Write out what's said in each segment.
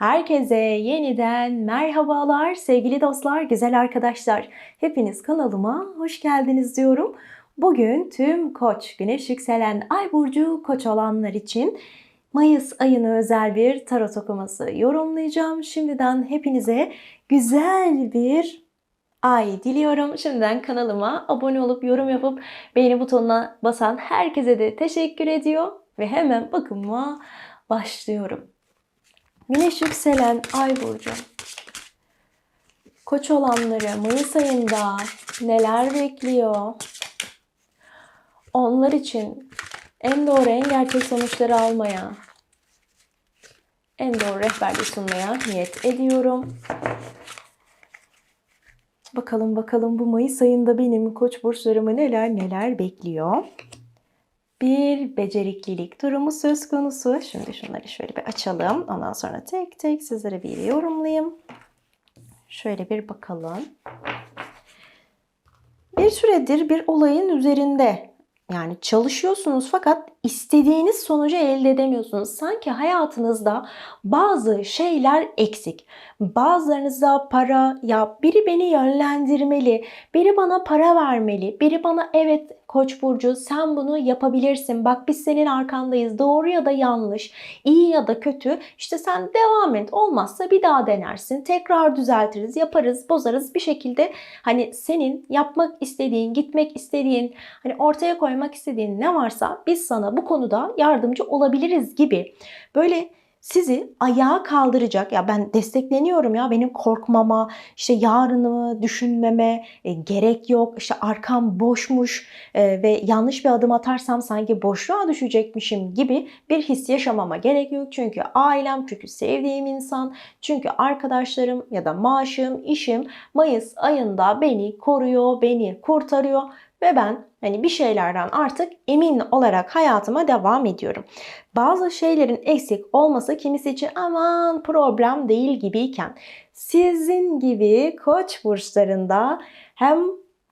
Herkese yeniden merhabalar sevgili dostlar, güzel arkadaşlar. Hepiniz kanalıma hoş geldiniz diyorum. Bugün tüm koç, güneş yükselen ay burcu koç olanlar için Mayıs ayına özel bir tarot okuması yorumlayacağım. Şimdiden hepinize güzel bir ay diliyorum. Şimdiden kanalıma abone olup yorum yapıp beğeni butonuna basan herkese de teşekkür ediyor. Ve hemen bakıma başlıyorum. Güneş yükselen ay burcu. Koç olanları Mayıs ayında neler bekliyor? Onlar için en doğru en gerçek sonuçları almaya, en doğru rehberliği sunmaya niyet ediyorum. Bakalım bakalım bu Mayıs ayında benim koç burçlarımı neler neler bekliyor. Bir beceriklilik durumu söz konusu. Şimdi şunları şöyle bir açalım. Ondan sonra tek tek sizlere bir yorumlayayım. Şöyle bir bakalım. Bir süredir bir olayın üzerinde yani çalışıyorsunuz fakat istediğiniz sonucu elde edemiyorsunuz. Sanki hayatınızda bazı şeyler eksik. Bazılarınızda para ya biri beni yönlendirmeli, biri bana para vermeli, biri bana evet Koç burcu sen bunu yapabilirsin. Bak biz senin arkandayız. Doğru ya da yanlış, iyi ya da kötü. İşte sen devam et. Olmazsa bir daha denersin. Tekrar düzeltiriz, yaparız, bozarız bir şekilde. Hani senin yapmak istediğin, gitmek istediğin, hani ortaya koymak istediğin ne varsa biz sana bu konuda yardımcı olabiliriz gibi. Böyle sizi ayağa kaldıracak. Ya ben destekleniyorum ya benim korkmama işte yarını düşünmeme e, gerek yok. İşte arkam boşmuş e, ve yanlış bir adım atarsam sanki boşluğa düşecekmişim gibi bir his yaşamama gerek yok. Çünkü ailem çünkü sevdiğim insan çünkü arkadaşlarım ya da maaşım işim Mayıs ayında beni koruyor beni kurtarıyor ve ben hani bir şeylerden artık emin olarak hayatıma devam ediyorum. Bazı şeylerin eksik olması kimisi için aman problem değil gibiyken sizin gibi koç burçlarında hem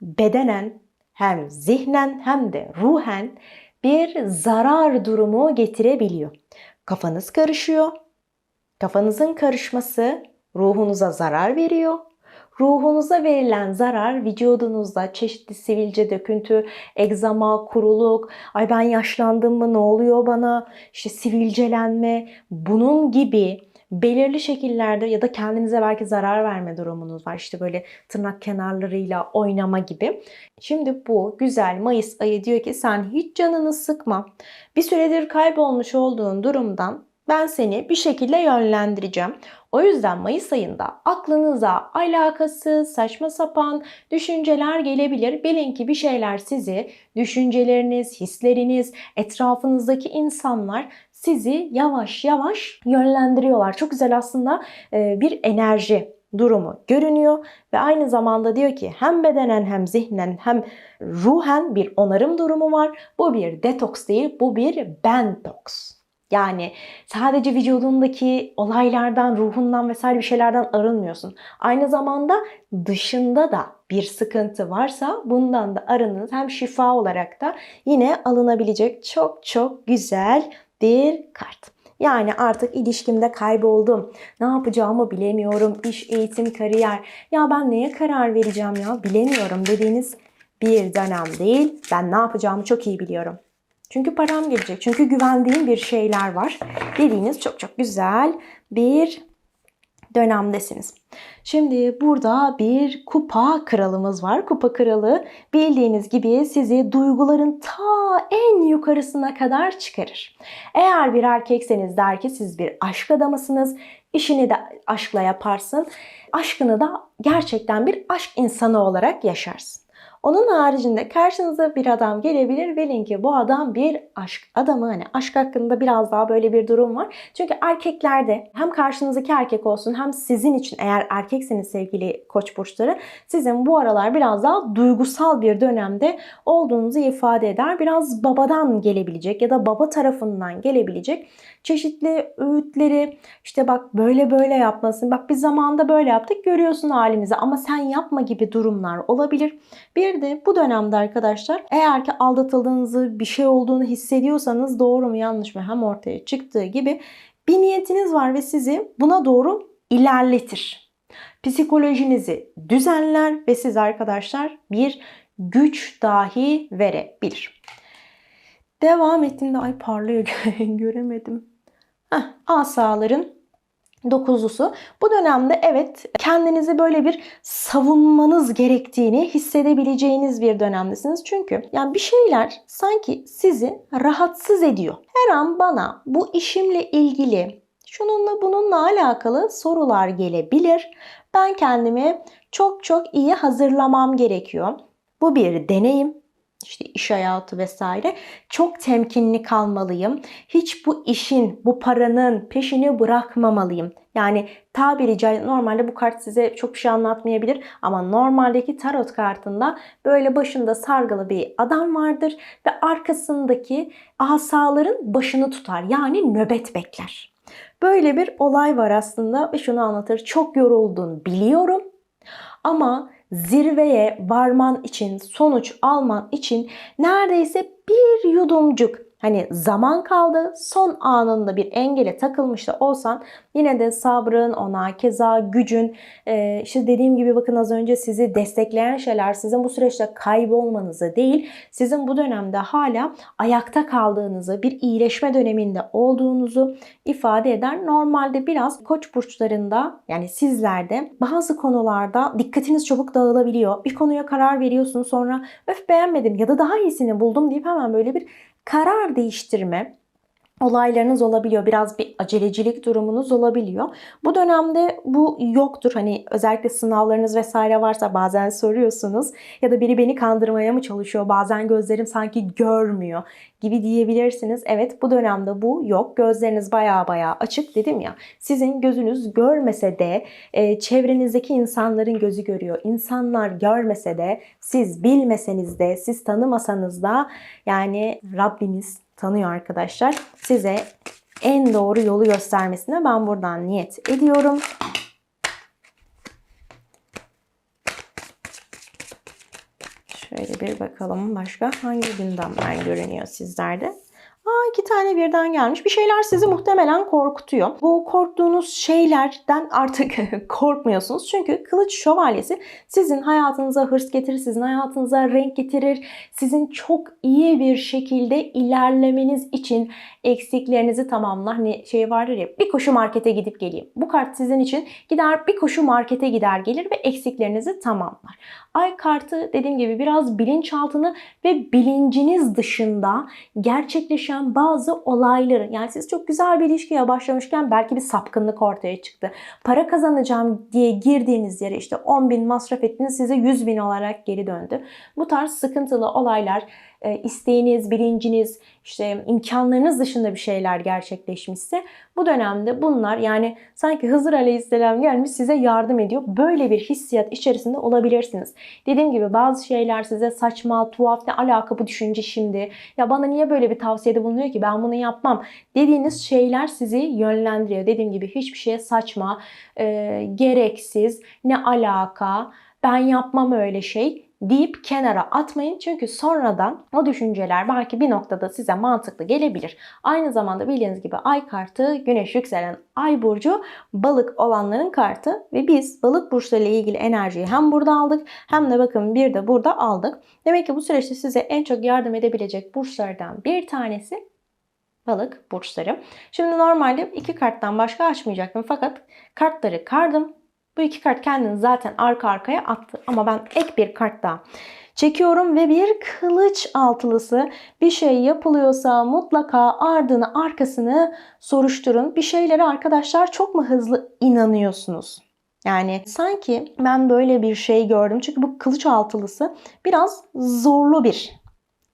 bedenen hem zihnen hem de ruhen bir zarar durumu getirebiliyor. Kafanız karışıyor. Kafanızın karışması ruhunuza zarar veriyor Ruhunuza verilen zarar vücudunuzda çeşitli sivilce, döküntü, egzama, kuruluk, ay ben yaşlandım mı ne oluyor bana, işte sivilcelenme bunun gibi belirli şekillerde ya da kendinize belki zarar verme durumunuz var. İşte böyle tırnak kenarlarıyla oynama gibi. Şimdi bu güzel Mayıs ayı diyor ki sen hiç canını sıkma. Bir süredir kaybolmuş olduğun durumdan ben seni bir şekilde yönlendireceğim. O yüzden Mayıs ayında aklınıza alakasız, saçma sapan düşünceler gelebilir. Bilin ki bir şeyler sizi, düşünceleriniz, hisleriniz, etrafınızdaki insanlar sizi yavaş yavaş yönlendiriyorlar. Çok güzel aslında bir enerji durumu görünüyor ve aynı zamanda diyor ki hem bedenen hem zihnen hem ruhen bir onarım durumu var. Bu bir detoks değil, bu bir bentoks. Yani sadece vücudundaki olaylardan, ruhundan vesaire bir şeylerden arınmıyorsun. Aynı zamanda dışında da bir sıkıntı varsa bundan da arınız. Hem şifa olarak da yine alınabilecek çok çok güzel bir kart. Yani artık ilişkimde kayboldum. Ne yapacağımı bilemiyorum. İş, eğitim, kariyer. Ya ben neye karar vereceğim ya bilemiyorum dediğiniz bir dönem değil. Ben ne yapacağımı çok iyi biliyorum. Çünkü param gelecek. Çünkü güvendiğim bir şeyler var. Dediğiniz çok çok güzel bir dönemdesiniz. Şimdi burada bir kupa kralımız var. Kupa kralı bildiğiniz gibi sizi duyguların ta en yukarısına kadar çıkarır. Eğer bir erkekseniz der ki siz bir aşk adamısınız. İşini de aşkla yaparsın. Aşkını da gerçekten bir aşk insanı olarak yaşarsın. Onun haricinde karşınıza bir adam gelebilir. Bilin ki bu adam bir aşk adamı. Hani aşk hakkında biraz daha böyle bir durum var. Çünkü erkeklerde hem karşınızdaki erkek olsun hem sizin için eğer erkekseniz sevgili koç burçları sizin bu aralar biraz daha duygusal bir dönemde olduğunuzu ifade eder. Biraz babadan gelebilecek ya da baba tarafından gelebilecek çeşitli öğütleri işte bak böyle böyle yapmasın. Bak biz zamanında böyle yaptık görüyorsun halimizi ama sen yapma gibi durumlar olabilir. Bir de bu dönemde arkadaşlar eğer ki aldatıldığınızı bir şey olduğunu hissediyorsanız doğru mu yanlış mı hem ortaya çıktığı gibi bir niyetiniz var ve sizi buna doğru ilerletir. Psikolojinizi düzenler ve siz arkadaşlar bir güç dahi verebilir. Devam ettiğimde ay parlıyor göremedim. Heh, asaların dokuzlusu. Bu dönemde evet kendinizi böyle bir savunmanız gerektiğini hissedebileceğiniz bir dönemdesiniz. Çünkü yani bir şeyler sanki sizi rahatsız ediyor. Her an bana bu işimle ilgili şununla bununla alakalı sorular gelebilir. Ben kendimi çok çok iyi hazırlamam gerekiyor. Bu bir deneyim işte iş hayatı vesaire çok temkinli kalmalıyım. Hiç bu işin, bu paranın peşini bırakmamalıyım. Yani tabiri caizse normalde bu kart size çok bir şey anlatmayabilir ama normaldeki tarot kartında böyle başında sargılı bir adam vardır ve arkasındaki asaların başını tutar. Yani nöbet bekler. Böyle bir olay var aslında ve şunu anlatır. Çok yoruldun biliyorum ama zirveye varman için, sonuç alman için neredeyse bir yudumcuk hani zaman kaldı. Son anında bir engele takılmış da olsan yine de sabrın, ona keza gücün, e, işte dediğim gibi bakın az önce sizi destekleyen şeyler sizin bu süreçte kaybolmanızı değil, sizin bu dönemde hala ayakta kaldığınızı, bir iyileşme döneminde olduğunuzu ifade eder. Normalde biraz koç burçlarında yani sizlerde bazı konularda dikkatiniz çabuk dağılabiliyor. Bir konuya karar veriyorsunuz sonra öf beğenmedim ya da daha iyisini buldum deyip hemen böyle bir karar değiştirme olaylarınız olabiliyor. Biraz bir acelecilik durumunuz olabiliyor. Bu dönemde bu yoktur. Hani özellikle sınavlarınız vesaire varsa bazen soruyorsunuz ya da biri beni kandırmaya mı çalışıyor? Bazen gözlerim sanki görmüyor gibi diyebilirsiniz. Evet bu dönemde bu yok. Gözleriniz baya baya açık dedim ya. Sizin gözünüz görmese de e, çevrenizdeki insanların gözü görüyor. İnsanlar görmese de siz bilmeseniz de siz tanımasanız da yani Rabbimiz tanıyor arkadaşlar. Size en doğru yolu göstermesine ben buradan niyet ediyorum. Şöyle bir bakalım başka hangi gündemler görünüyor sizlerde. Aa iki tane birden gelmiş. Bir şeyler sizi muhtemelen korkutuyor. Bu korktuğunuz şeylerden artık korkmuyorsunuz. Çünkü kılıç şövalyesi sizin hayatınıza hırs getirir, sizin hayatınıza renk getirir. Sizin çok iyi bir şekilde ilerlemeniz için eksiklerinizi tamamlar. Hani şey vardır ya bir koşu markete gidip geleyim. Bu kart sizin için gider bir koşu markete gider gelir ve eksiklerinizi tamamlar. Ay kartı dediğim gibi biraz bilinçaltını ve bilinciniz dışında gerçekleşen bazı olayları yani siz çok güzel bir ilişkiye başlamışken belki bir sapkınlık ortaya çıktı. Para kazanacağım diye girdiğiniz yere işte 10 bin masraf ettiniz size 100 bin olarak geri döndü. Bu tarz sıkıntılı olaylar e, isteğiniz, bilinciniz, işte imkanlarınız dışında bir şeyler gerçekleşmişse bu dönemde bunlar yani sanki Hızır Aleyhisselam gelmiş size yardım ediyor. Böyle bir hissiyat içerisinde olabilirsiniz. Dediğim gibi bazı şeyler size saçma, tuhaf ne alaka bu düşünce şimdi? Ya bana niye böyle bir tavsiyede bulunuyor ki ben bunu yapmam dediğiniz şeyler sizi yönlendiriyor. Dediğim gibi hiçbir şeye saçma, e, gereksiz, ne alaka, ben yapmam öyle şey deyip kenara atmayın. Çünkü sonradan o düşünceler belki bir noktada size mantıklı gelebilir. Aynı zamanda bildiğiniz gibi ay kartı güneş yükselen ay burcu balık olanların kartı ve biz balık burçları ile ilgili enerjiyi hem burada aldık hem de bakın bir de burada aldık. Demek ki bu süreçte size en çok yardım edebilecek burçlardan bir tanesi balık burçları. Şimdi normalde iki karttan başka açmayacaktım fakat kartları kardım bu iki kart kendini zaten arka arkaya attı. Ama ben ek bir kart daha çekiyorum ve bir kılıç altılısı bir şey yapılıyorsa mutlaka ardını arkasını soruşturun. Bir şeylere arkadaşlar çok mu hızlı inanıyorsunuz? Yani sanki ben böyle bir şey gördüm. Çünkü bu kılıç altılısı biraz zorlu bir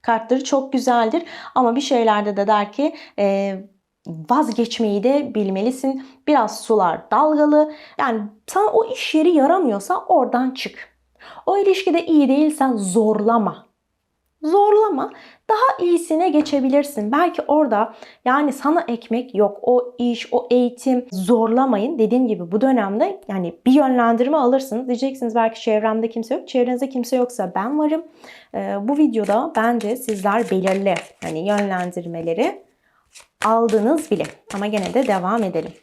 karttır. Çok güzeldir. Ama bir şeylerde de der ki e, vazgeçmeyi de bilmelisin. Biraz sular dalgalı. Yani sana o iş yeri yaramıyorsa oradan çık. O ilişkide iyi değilsen zorlama. Zorlama. Daha iyisine geçebilirsin. Belki orada yani sana ekmek yok. O iş, o eğitim zorlamayın. Dediğim gibi bu dönemde yani bir yönlendirme alırsınız. Diyeceksiniz belki çevremde kimse yok. Çevrenizde kimse yoksa ben varım. Ee, bu videoda bence sizler belirli hani yönlendirmeleri aldınız bile. Ama gene de devam edelim.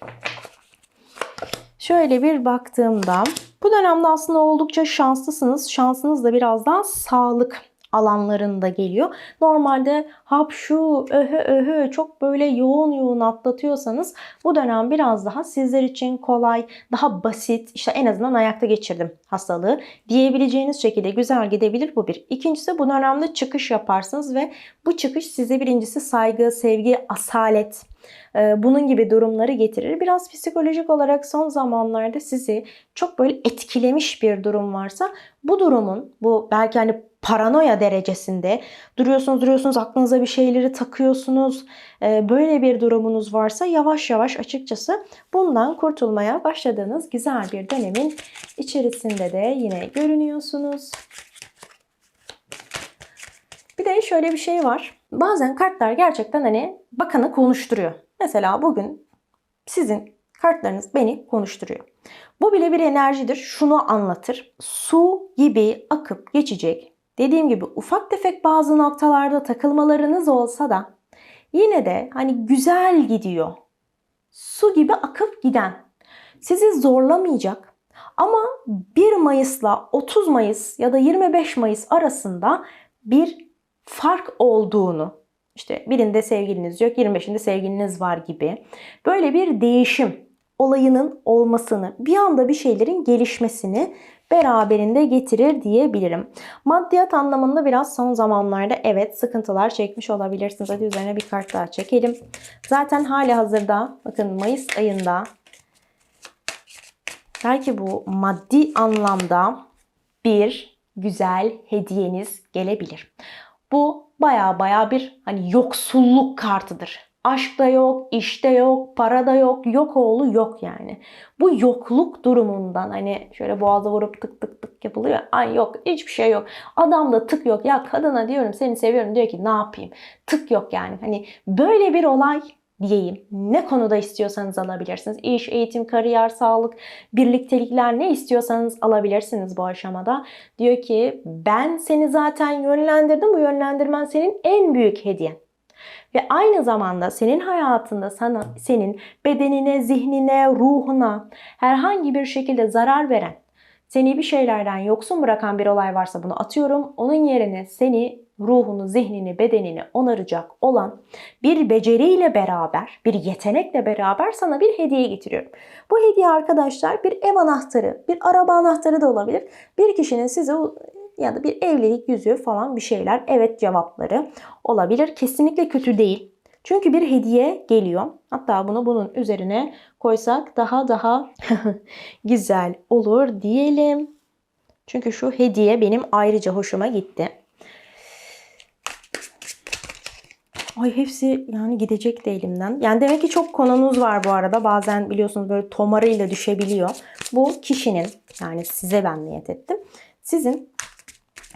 Şöyle bir baktığımda bu dönemde aslında oldukça şanslısınız. Şansınız da biraz daha sağlık alanlarında geliyor. Normalde hap şu öhü öhü çok böyle yoğun yoğun atlatıyorsanız bu dönem biraz daha sizler için kolay, daha basit, işte en azından ayakta geçirdim hastalığı diyebileceğiniz şekilde güzel gidebilir bu bir. İkincisi bu dönemde çıkış yaparsınız ve bu çıkış size birincisi saygı, sevgi, asalet, bunun gibi durumları getirir. Biraz psikolojik olarak son zamanlarda sizi çok böyle etkilemiş bir durum varsa bu durumun bu belki hani paranoya derecesinde duruyorsunuz duruyorsunuz aklınıza bir şeyleri takıyorsunuz. Böyle bir durumunuz varsa yavaş yavaş açıkçası bundan kurtulmaya başladığınız güzel bir dönemin içerisinde de yine görünüyorsunuz. Bir de şöyle bir şey var. Bazen kartlar gerçekten hani bakanı konuşturuyor. Mesela bugün sizin kartlarınız beni konuşturuyor. Bu bile bir enerjidir. Şunu anlatır. Su gibi akıp geçecek. Dediğim gibi ufak tefek bazı noktalarda takılmalarınız olsa da yine de hani güzel gidiyor. Su gibi akıp giden. Sizi zorlamayacak. Ama 1 Mayıs'la 30 Mayıs ya da 25 Mayıs arasında bir fark olduğunu işte birinde sevgiliniz yok, 25'inde sevgiliniz var gibi. Böyle bir değişim olayının olmasını, bir anda bir şeylerin gelişmesini beraberinde getirir diyebilirim. Maddiyat anlamında biraz son zamanlarda evet sıkıntılar çekmiş olabilirsiniz. Hadi üzerine bir kart daha çekelim. Zaten hali hazırda bakın Mayıs ayında belki bu maddi anlamda bir güzel hediyeniz gelebilir. Bu baya baya bir hani yoksulluk kartıdır. Aşkta yok, işte yok, parada yok, yok oğlu yok yani. Bu yokluk durumundan hani şöyle boğaza vurup tık tık tık yapılıyor. Ay yok hiçbir şey yok. Adamda tık yok. Ya kadına diyorum seni seviyorum diyor ki ne yapayım? Tık yok yani. Hani böyle bir olay diyeyim. Ne konuda istiyorsanız alabilirsiniz. İş, eğitim, kariyer, sağlık, birliktelikler ne istiyorsanız alabilirsiniz bu aşamada. Diyor ki ben seni zaten yönlendirdim. Bu yönlendirmen senin en büyük hediyen. Ve aynı zamanda senin hayatında sana, senin bedenine, zihnine, ruhuna herhangi bir şekilde zarar veren, seni bir şeylerden yoksun bırakan bir olay varsa bunu atıyorum. Onun yerine seni ruhunu, zihnini, bedenini onaracak olan bir beceriyle beraber, bir yetenekle beraber sana bir hediye getiriyorum. Bu hediye arkadaşlar bir ev anahtarı, bir araba anahtarı da olabilir. Bir kişinin size ya da bir evlilik yüzüğü falan bir şeyler evet cevapları olabilir. Kesinlikle kötü değil. Çünkü bir hediye geliyor. Hatta bunu bunun üzerine koysak daha daha güzel olur diyelim. Çünkü şu hediye benim ayrıca hoşuma gitti. Ay hepsi yani gidecek de elimden. Yani demek ki çok konunuz var bu arada. Bazen biliyorsunuz böyle tomarıyla düşebiliyor. Bu kişinin yani size ben niyet ettim. Sizin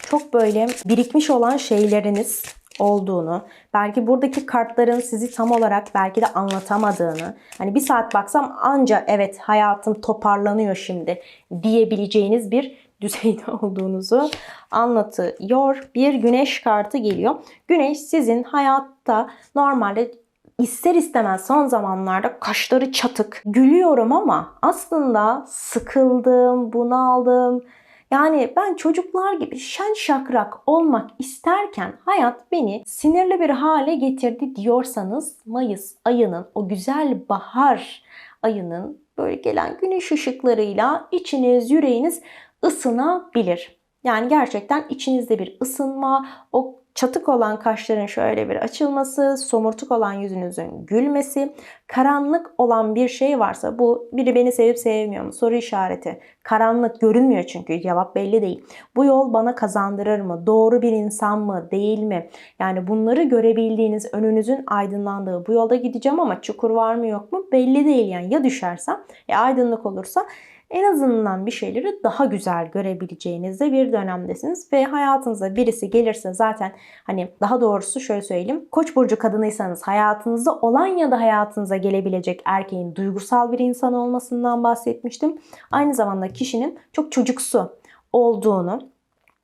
çok böyle birikmiş olan şeyleriniz olduğunu, belki buradaki kartların sizi tam olarak belki de anlatamadığını, hani bir saat baksam anca evet hayatım toparlanıyor şimdi diyebileceğiniz bir düzeyde olduğunuzu anlatıyor. Bir güneş kartı geliyor. Güneş sizin hayatta normalde ister istemez son zamanlarda kaşları çatık gülüyorum ama aslında sıkıldım, bunaldım, yani ben çocuklar gibi şen şakrak olmak isterken hayat beni sinirli bir hale getirdi diyorsanız Mayıs ayının o güzel bahar ayının böyle gelen güneş ışıklarıyla içiniz, yüreğiniz ısınabilir. Yani gerçekten içinizde bir ısınma, o çatık olan kaşların şöyle bir açılması, somurtuk olan yüzünüzün gülmesi, karanlık olan bir şey varsa bu biri beni sevip sevmiyor mu soru işareti. Karanlık görünmüyor çünkü cevap belli değil. Bu yol bana kazandırır mı? Doğru bir insan mı? Değil mi? Yani bunları görebildiğiniz önünüzün aydınlandığı bu yolda gideceğim ama çukur var mı yok mu? Belli değil yani ya düşersem ya aydınlık olursa en azından bir şeyleri daha güzel görebileceğinizde bir dönemdesiniz ve hayatınıza birisi gelirse zaten hani daha doğrusu şöyle söyleyeyim. Koç burcu kadınıysanız hayatınızda olan ya da hayatınıza gelebilecek erkeğin duygusal bir insan olmasından bahsetmiştim. Aynı zamanda kişinin çok çocuksu olduğunu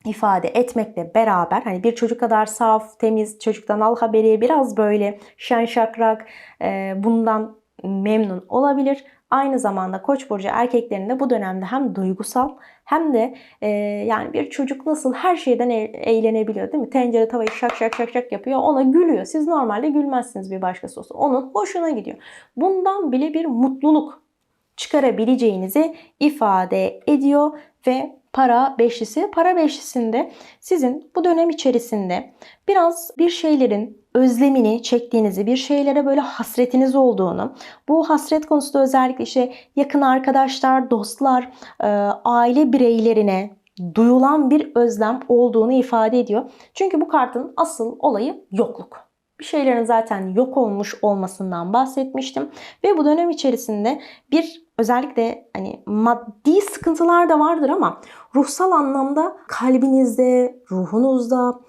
ifade etmekle beraber hani bir çocuk kadar saf, temiz, çocuktan al haberi biraz böyle şen şakrak bundan memnun olabilir. Aynı zamanda Koç burcu erkeklerinde bu dönemde hem duygusal hem de e, yani bir çocuk nasıl her şeyden e- eğlenebiliyor değil mi? Tencere tavayı şak şak şak şak yapıyor. Ona gülüyor. Siz normalde gülmezsiniz bir başkası olsa. Onun hoşuna gidiyor. Bundan bile bir mutluluk çıkarabileceğinizi ifade ediyor ve para beşlisi. Para beşlisinde sizin bu dönem içerisinde biraz bir şeylerin özlemini çektiğinizi, bir şeylere böyle hasretiniz olduğunu, bu hasret konusu da özellikle işte yakın arkadaşlar, dostlar, e, aile bireylerine duyulan bir özlem olduğunu ifade ediyor. Çünkü bu kartın asıl olayı yokluk. Bir şeylerin zaten yok olmuş olmasından bahsetmiştim ve bu dönem içerisinde bir özellikle hani maddi sıkıntılar da vardır ama ruhsal anlamda kalbinizde, ruhunuzda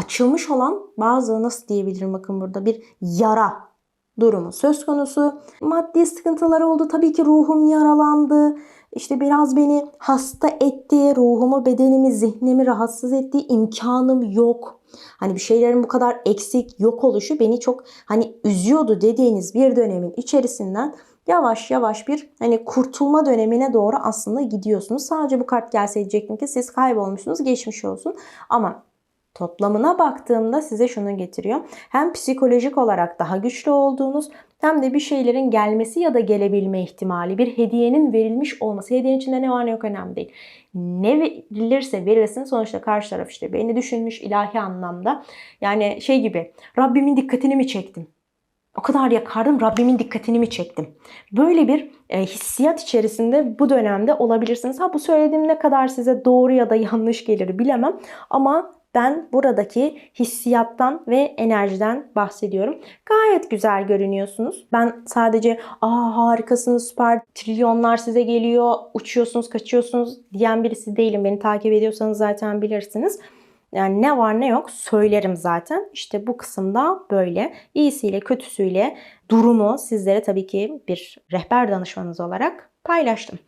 açılmış olan bazı nasıl diyebilirim bakın burada bir yara durumu söz konusu. Maddi sıkıntılar oldu. Tabii ki ruhum yaralandı. İşte biraz beni hasta etti. Ruhumu, bedenimi, zihnimi rahatsız etti. imkanım yok. Hani bir şeylerin bu kadar eksik, yok oluşu beni çok hani üzüyordu dediğiniz bir dönemin içerisinden yavaş yavaş bir hani kurtulma dönemine doğru aslında gidiyorsunuz. Sadece bu kart gelse diyecektim ki siz kaybolmuşsunuz, geçmiş olsun. Ama toplamına baktığımda size şunu getiriyor. Hem psikolojik olarak daha güçlü olduğunuz hem de bir şeylerin gelmesi ya da gelebilme ihtimali, bir hediyenin verilmiş olması. Hediyenin içinde ne var ne yok önemli değil. Ne verilirse verilsin sonuçta karşı taraf işte beni düşünmüş ilahi anlamda. Yani şey gibi Rabbimin dikkatini mi çektim? O kadar yakardım Rabbimin dikkatini mi çektim? Böyle bir e, hissiyat içerisinde bu dönemde olabilirsiniz. Ha bu söylediğim ne kadar size doğru ya da yanlış gelir bilemem ama ben buradaki hissiyattan ve enerjiden bahsediyorum. Gayet güzel görünüyorsunuz. Ben sadece aa harikasınız süper trilyonlar size geliyor uçuyorsunuz kaçıyorsunuz diyen birisi değilim. Beni takip ediyorsanız zaten bilirsiniz. Yani ne var ne yok söylerim zaten. İşte bu kısımda böyle. İyisiyle kötüsüyle durumu sizlere tabii ki bir rehber danışmanınız olarak paylaştım.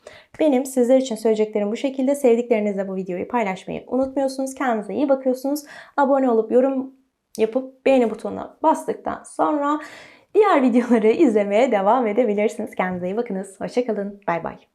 Benim sizler için söyleyeceklerim bu şekilde. Sevdiklerinizle bu videoyu paylaşmayı unutmuyorsunuz. Kendinize iyi bakıyorsunuz. Abone olup yorum yapıp beğeni butonuna bastıktan sonra diğer videoları izlemeye devam edebilirsiniz. Kendinize iyi bakınız. Hoşçakalın. Bay bay.